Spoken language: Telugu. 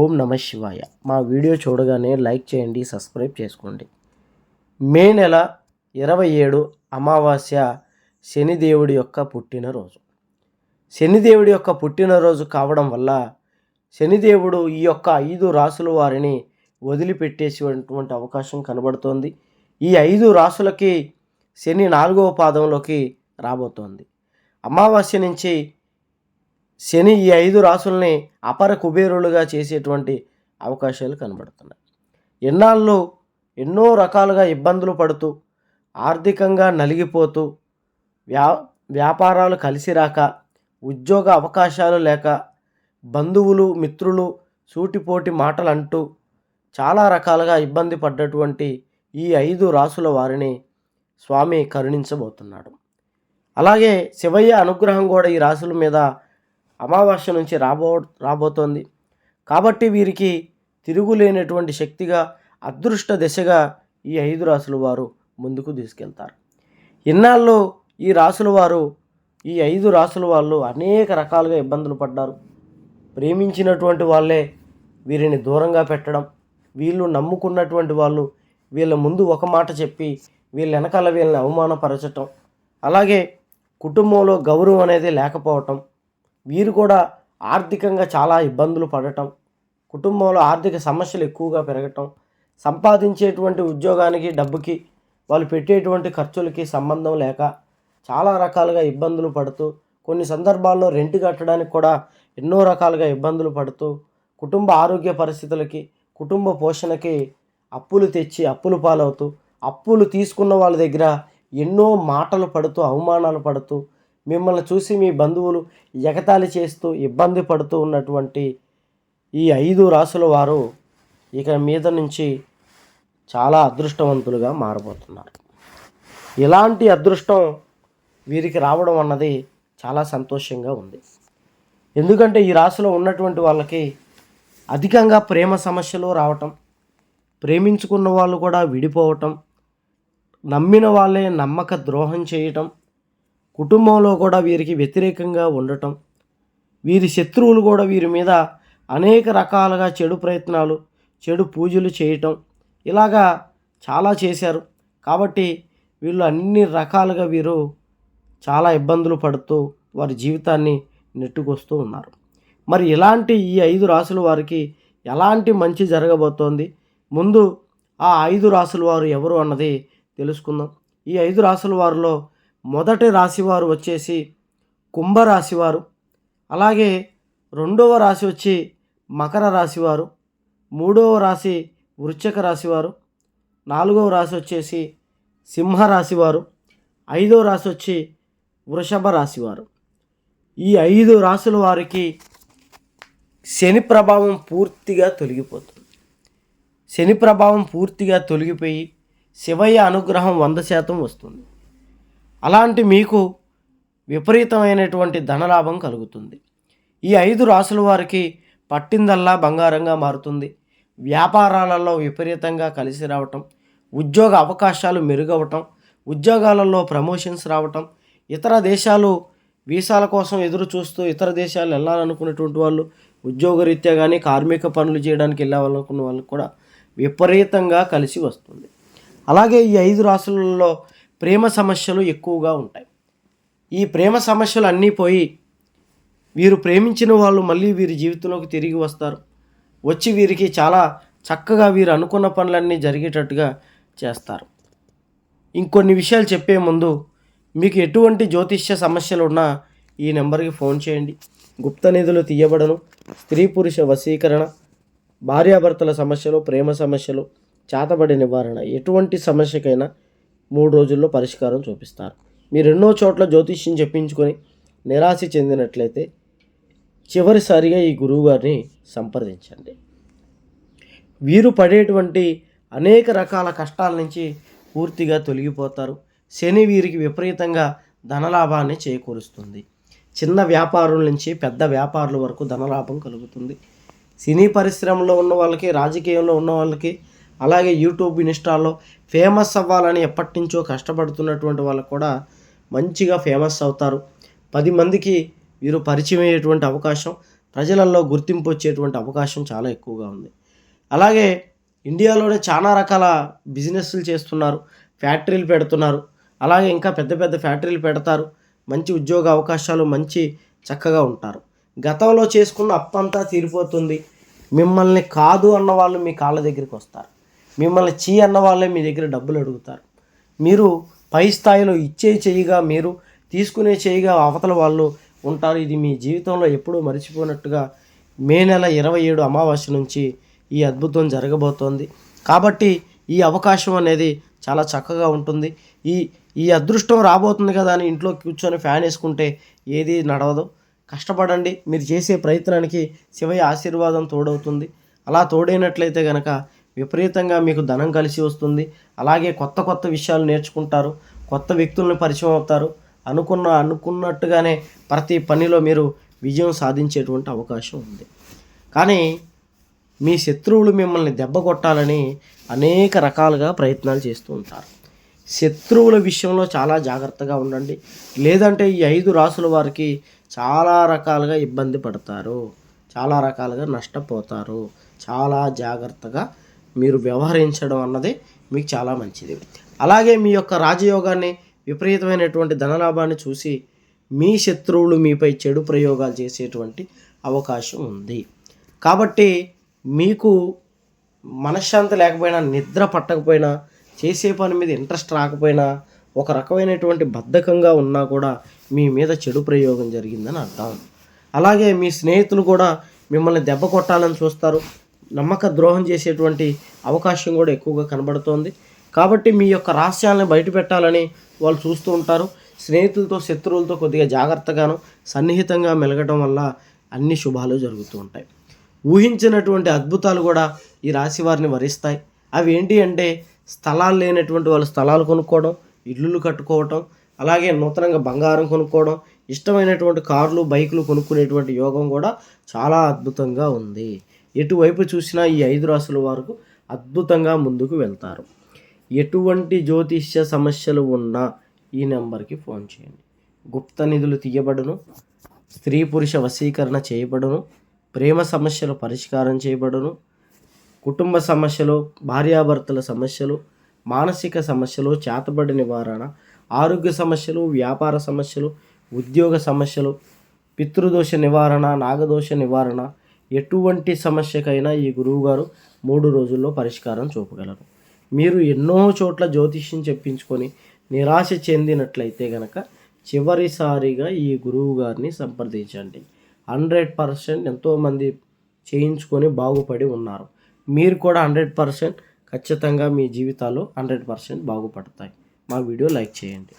ఓం నమ శివాయ. మా వీడియో చూడగానే లైక్ చేయండి సబ్స్క్రైబ్ చేసుకోండి. మే నెల ఇరవై ఏడు అమావాస్య శనిదేవుడి యొక్క పుట్టినరోజు. శనిదేవుడి యొక్క పుట్టినరోజు కావడం వల్ల శనిదేవుడు ఈ యొక్క ఐదు రాసుల వారిని వదిలిపెట్టేసేటువంటి అవకాశం కనబడుతోంది. ఈ ఐదు రాసులకి శని నాలుగవ పాదంలోకి రాబోతోంది. అమావాస్య నుంచి శని ఈ ఐదు రాసుల్ని అపర కుబేరులుగా చేసేటువంటి అవకాశాలు కనబడుతున్నాయి. ఎన్నాళ్ళు ఎన్నో రకాలుగా ఇబ్బందులు పడుతూ ఆర్థికంగా నలిగిపోతూ వ్యా వ్యాపారాలు కలిసి రాక ఉద్యోగ అవకాశాలు లేక బంధువులు మిత్రులు సూటిపోటి మాటలు అంటూ చాలా రకాలుగా ఇబ్బంది పడ్డటువంటి ఈ ఐదు రాసుల వారిని స్వామి కరుణించబోతున్నాడు. అలాగే శివయ్య అనుగ్రహం కూడా ఈ రాసుల మీద అమావాస్య నుంచి రాబో రాబోతోంది. కాబట్టి వీరికి తిరుగులేనటువంటి శక్తిగా అదృష్ట దిశగా ఈ ఐదు రాసుల వారు ముందుకు తీసుకెళ్తారు. ఇన్నాళ్ళు ఈ రాసుల వారు ఈ ఐదు రాసుల వాళ్ళు అనేక రకాలుగా ఇబ్బందులు పడ్డారు. ప్రేమించినటువంటి వాళ్ళే వీరిని దూరంగా పెట్టడం వీళ్ళు నమ్ముకున్నటువంటి వాళ్ళు వీళ్ళ ముందు ఒక మాట చెప్పి వీళ్ళ వెనకాల వీళ్ళని అవమానపరచటం అలాగే కుటుంబంలో గౌరవం అనేది లేకపోవటం వీరు కూడా ఆర్థికంగా చాలా ఇబ్బందులు పడటం కుటుంబంలో ఆర్థిక సమస్యలు ఎక్కువగా పెరగటం సంపాదించేటువంటి ఉద్యోగానికి డబ్బుకి వాళ్ళు పెట్టేటువంటి ఖర్చులకి సంబంధం లేక చాలా రకాలుగా ఇబ్బందులు పడుతూ కొన్ని సందర్భాల్లో రెంట్ కట్టడానికి కూడా ఎన్నో రకాలుగా ఇబ్బందులు పడుతూ కుటుంబ ఆరోగ్య పరిస్థితులకి కుటుంబ పోషణకి అప్పులు తెచ్చి అప్పులు పాలవుతూ అప్పులు తీసుకున్న వాళ్ళ దగ్గర ఎన్నో మాటలు పడుతూ అవమానాలు పడుతూ మిమ్మల్ని చూసి మీ బంధువులు ఎగతాళి చేస్తూ ఇబ్బంది పడుతూ ఉన్నటువంటి ఈ ఐదు రాసుల వారు ఇక మీద నుంచి చాలా అదృష్టవంతులుగా మారబోతున్నారు. ఇలాంటి అదృష్టం వీరికి రావడం అన్నది చాలా సంతోషంగా ఉంది. ఎందుకంటే ఈ రాశిలో ఉన్నటువంటి వాళ్ళకి అధికంగా ప్రేమ సమస్యలు రావటం ప్రేమించుకున్న వాళ్ళు కూడా విడిపోవటం నమ్మిన వాళ్ళే నమ్మక ద్రోహం చేయటం కుటుంబంలో కూడా వీరికి వ్యతిరేకంగా ఉండటం వీరి శత్రువులు కూడా వీరి మీద అనేక రకాలుగా చెడు ప్రయత్నాలు చెడు పూజలు చేయటం ఇలాగా చాలా చేశారు. కాబట్టి వీళ్ళు అన్ని రకాలుగా వీరు చాలా ఇబ్బందులు పడుతూ వారి జీవితాన్ని నెట్టుకొస్తూ ఉన్నారు. మరి ఇలాంటి ఈ ఐదు రాసుల వారికి ఎలాంటి మంచి జరగబోతోంది? ముందు ఆ ఐదు రాసుల వారు ఎవరు అన్నది తెలుసుకుందాం. ఈ ఐదు రాసుల వారిలో మొదటి రాశివారు వచ్చేసి కుంభరాశివారు. అలాగే రెండవ రాశి వచ్చి మకర రాశివారు. మూడవ రాశి వృశ్చిక రాశివారు. నాలుగవ రాశి వచ్చేసి సింహరాశివారు. ఐదవ రాశి వచ్చి వృషభ రాశివారు. ఈ ఐదు రాశుల వారికి శని ప్రభావం పూర్తిగా తొలగిపోతుంది. శని ప్రభావం పూర్తిగా తొలగిపోయి శివయ్య అనుగ్రహం వంద శాతం వస్తుంది. అలాంటి మీకు విపరీతమైనటువంటి ధనలాభం కలుగుతుంది. ఈ ఐదు రాసుల వారికి పట్టిందల్లా బంగారంగా మారుతుంది. వ్యాపారాలలో విపరీతంగా కలిసి రావటం ఉద్యోగ అవకాశాలు మెరుగవటం ఉద్యోగాలలో ప్రమోషన్స్ రావటం ఇతర దేశాలు వీసాల కోసం ఎదురు చూస్తూ ఇతర దేశాలు వెళ్ళాలనుకునేటువంటి వాళ్ళు ఉద్యోగరీత్యా కానీ కార్మిక పనులు చేయడానికి వెళ్ళాలనుకున్న వాళ్ళకు కూడా విపరీతంగా కలిసి వస్తుంది. అలాగే ఈ ఐదు రాసులలో ప్రేమ సమస్యలు ఎక్కువగా ఉంటాయి. ఈ ప్రేమ సమస్యలు అన్నీ పోయి వీరు ప్రేమించిన వాళ్ళు మళ్ళీ వీరి జీవితంలోకి తిరిగి వస్తారు. వచ్చి వీరికి చాలా చక్కగా వీరు అనుకున్న పనులన్నీ జరిగేటట్టుగా చేస్తారు. ఇంకొన్ని విషయాలు చెప్పే ముందు మీకు ఎటువంటి జ్యోతిష్య సమస్యలు ఉన్నా ఈ నెంబర్కి ఫోన్ చేయండి. గుప్త నిధులు తీయబడను. స్త్రీ పురుష వశీకరణ భార్యాభర్తల సమస్యలు ప్రేమ సమస్యలు చేతబడి నివారణ ఎటువంటి సమస్యకైనా మూడు రోజుల్లో పరిష్కారం చూపిస్తారు. మీరు ఎన్నో చోట్ల జ్యోతిష్యం చెప్పించుకొని నిరాశ చెందినట్లయితే చివరిసారిగా ఈ గురువుగారిని సంప్రదించండి. వీరు పడేటువంటి అనేక రకాల కష్టాల నుంచి పూర్తిగా తొలగిపోతారు. శని వీరికి విపరీతంగా ధనలాభాన్ని చేకూరుస్తుంది. చిన్న వ్యాపారుల నుంచి పెద్ద వ్యాపారుల వరకు ధనలాభం కలుగుతుంది. సినీ పరిశ్రమలో ఉన్న వాళ్ళకి రాజకీయంలో ఉన్న వాళ్ళకి అలాగే యూట్యూబ్ ఇన్స్టాల్లో ఫేమస్ అవ్వాలని ఎప్పటి నుంచో కష్టపడుతున్నటువంటి వాళ్ళకు కూడా మంచిగా ఫేమస్ అవుతారు. పది మందికి వీరు పరిచయం అయ్యేటువంటి అవకాశం ప్రజలలో గుర్తింపు వచ్చేటువంటి అవకాశం చాలా ఎక్కువగా ఉంది. అలాగే ఇండియాలోనే చాలా రకాల బిజినెస్లు చేస్తున్నారు. ఫ్యాక్టరీలు పెడుతున్నారు. అలాగే ఇంకా పెద్ద పెద్ద ఫ్యాక్టరీలు పెడతారు. మంచి ఉద్యోగ అవకాశాలు మంచి చక్కగా ఉంటారు. గతంలో చేసుకున్న అప్పంతా తీరిపోతుంది. మిమ్మల్ని కాదు అన్న వాళ్ళు మీ కాళ్ళ దగ్గరికి వస్తారు. మిమ్మల్ని చీ అన్న వాళ్ళే మీ దగ్గర డబ్బులు అడుగుతారు. మీరు పై స్థాయిలో ఇచ్చే చేయిగా మీరు తీసుకునే చేయిగా అవతల వాళ్ళు ఉంటారు. ఇది మీ జీవితంలో ఎప్పుడూ మర్చిపోయినట్టుగా మే నెల ఇరవై ఏడు అమావాస్య నుంచి ఈ అద్భుతం జరగబోతోంది. కాబట్టి ఈ అవకాశం అనేది చాలా చక్కగా ఉంటుంది. ఈ ఈ అదృష్టం రాబోతుంది కదా అని ఇంట్లో కూర్చొని ఫ్యాన్ వేసుకుంటే ఏది నడవదు. కష్టపడండి. మీరు చేసే ప్రయత్నానికి శివయ్య ఆశీర్వాదం తోడవుతుంది. అలా తోడైనట్లయితే కనుక విపరీతంగా మీకు ధనం కలిసి వస్తుంది. అలాగే కొత్త కొత్త విషయాలు నేర్చుకుంటారు. కొత్త వ్యక్తులను పరిచయం అవుతారు. అనుకున్న అనుకున్నట్టుగానే ప్రతి పనిలో మీరు విజయం సాధించేటువంటి అవకాశం ఉంది. కానీ మీ శత్రువులు మిమ్మల్ని దెబ్బ కొట్టాలని అనేక రకాలుగా ప్రయత్నాలు చేస్తూ ఉంటారు. శత్రువుల విషయంలో చాలా జాగ్రత్తగా ఉండండి. లేదంటే ఈ ఐదు రాసుల వారికి చాలా రకాలుగా ఇబ్బంది పడతారు. చాలా రకాలుగా నష్టపోతారు. చాలా జాగ్రత్తగా మీరు వ్యవహరించడం అన్నది మీకు చాలా మంచిది. అలాగే మీ యొక్క రాజయోగాన్ని విపరీతమైనటువంటి ధనలాభాన్ని చూసి మీ శత్రువులు మీపై చెడు ప్రయోగాలు చేసేటువంటి అవకాశం ఉంది. కాబట్టి మీకు మనశ్శాంతి లేకపోయినా నిద్ర పట్టకపోయినా చేసే పని మీద ఇంట్రెస్ట్ రాకపోయినా ఒక రకమైనటువంటి బద్ధకంగా ఉన్నా కూడా మీ మీద చెడు ప్రయోగం జరిగిందని అర్థం. అలాగే మీ స్నేహితులు కూడా మిమ్మల్ని దెబ్బ కొట్టాలని చూస్తారు. నమ్మక ద్రోహం చేసేటువంటి అవకాశం కూడా ఎక్కువగా కనబడుతోంది. కాబట్టి మీ యొక్క రహస్యాలను బయట పెట్టాలని వాళ్ళు చూస్తూ ఉంటారు. స్నేహితులతో శత్రువులతో కొద్దిగా జాగ్రత్తగాను సన్నిహితంగా మెలగడం వల్ల అన్ని శుభాలు జరుగుతూ ఉంటాయి. ఊహించినటువంటి అద్భుతాలు కూడా ఈ రాశి వారిని వరిస్తాయి. అవి ఏంటి అంటే స్థలాలు లేనటువంటి వాళ్ళు స్థలాలు కొనుక్కోవడం ఇల్లులు కట్టుకోవటం అలాగే నూతనంగా బంగారం కొనుక్కోవడం ఇష్టమైనటువంటి కార్లు బైకులు కొనుక్కునేటువంటి యోగం కూడా చాలా అద్భుతంగా ఉంది. ఎటువైపు చూసినా ఈ ఐదు రాసుల వరకు అద్భుతంగా ముందుకు వెళ్తారు. ఎటువంటి జ్యోతిష్య సమస్యలు ఉన్నా ఈ నెంబర్కి ఫోన్ చేయండి. గుప్త నిధులు తీయబడును. స్త్రీ పురుష వశీకరణ చేయబడును. ప్రేమ సమస్యలు పరిష్కారం చేయబడును. కుటుంబ సమస్యలు భార్యాభర్తల సమస్యలు మానసిక సమస్యలు చేతబడి నివారణ ఆరోగ్య సమస్యలు వ్యాపార సమస్యలు ఉద్యోగ సమస్యలు పితృదోష నివారణ నాగదోష నివారణ ఎటువంటి సమస్యకైనా ఈ గురువుగారు మూడు రోజుల్లో పరిష్కారం చూపగలరు. మీరు ఎన్నో చోట్ల జ్యోతిష్యం చెప్పించుకొని నిరాశ చెందినట్లయితే గనక చివరిసారిగా ఈ గురువు గారిని సంప్రదించండి. హండ్రెడ్ పర్సెంట్ ఎంతోమంది చేయించుకొని బాగుపడి ఉన్నారు. మీరు కూడా హండ్రెడ్ పర్సెంట్ ఖచ్చితంగా మీ జీవితాలు హండ్రెడ్ పర్సెంట్ బాగుపడతాయి. మా వీడియో లైక్ చేయండి.